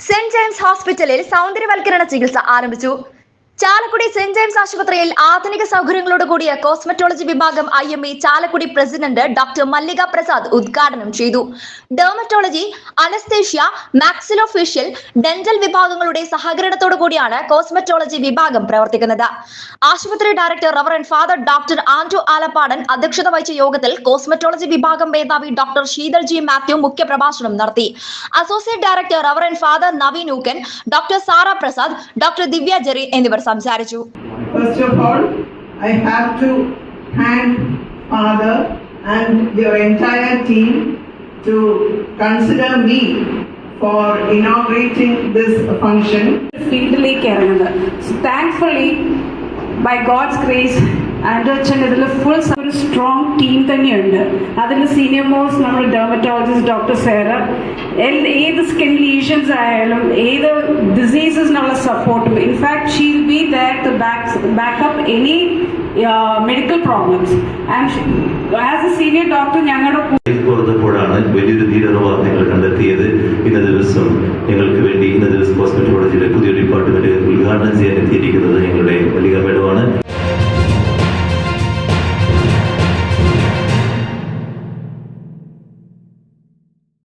Saint James ഹോസ്പിറ്റലിൽ സൗന്ദര്യവൽക്കരണ ചികിത്സ ആരംഭിച്ചു. ചാലക്കുടി സെന്റ് ജെയിംസ് ആശുപത്രിയിൽ ആധുനിക സൗകര്യങ്ങളോട് കൂടിയ കോസ്മെറ്റോളജി വിഭാഗം I M E Chalakudy president doctor Mallika Prasad ഉദ്ഘാടനം ചെയ്തു. ഡെർമറ്റോളജി അനസ്തേഷ്യ മാക്സിലോഫേഷ്യൽ ഡെന്റൽ വിഭാഗങ്ങളുടെ സഹകരണത്തോടു കൂടിയാണ് കോസ്മെറ്റോളജി വിഭാഗം പ്രവർത്തിക്കുന്നത്. ആശുപത്രി director reverend father doctor Andrew Alappadan അധ്യക്ഷത വഹിച്ച യോഗത്തിൽ കോസ്മെറ്റോളജി വിഭാഗം മേധാവി ഡോക്ടർ ശീതൾ ജി മാത്യു മുഖ്യപ്രഭാഷണം നടത്തി. Associate director reverend father Naveen Ookken doctor Sara Prasad doctor Divya Jerry എന്നിവർ സംസാരിച്ചു First of all, I have to thank Father and your entire team to consider me for inaugurating this function. ഫീൽഡിലേക്ക് ഇറങ്ങുന്നത് thankfully by God's grace ആൻഡ്രച്ചൻ ഇതിൽ full ഒരു strong team തന്നെയുണ്ട്. അതിൽ senior most നമ്മൾ ഡെർമറ്റോളജിസ്റ്റ് ഡോക്ടർ സേറ എൽ- ഏത് സ്കിൻ ലീഷൻസ് ആയാലും ഏത് ഡിസീസസിനുള്ള സപ്പോർട്ടും in fact she'll be there to backup any medical problems and as a senior doctor ഞങ്ങളുടെ പുറത്തപ്പോഴാണ് വലിയൊരു ധീരത നിങ്ങൾ കണ്ടെത്തിയത്. ഇന്ന ദിവസം ഞങ്ങൾക്ക് വേണ്ടി ഇന്ന ദിവസം ഹോസ്പിറ്റലോളജിയുടെ പുതിയ ഡിപ്പാർട്ട്മെന്റ് ഉദ്ഘാടനം ചെയ്യാൻ എത്തിയിരിക്കുന്നത് ഞങ്ങളുടെ വലിയ മേഡമാണ്.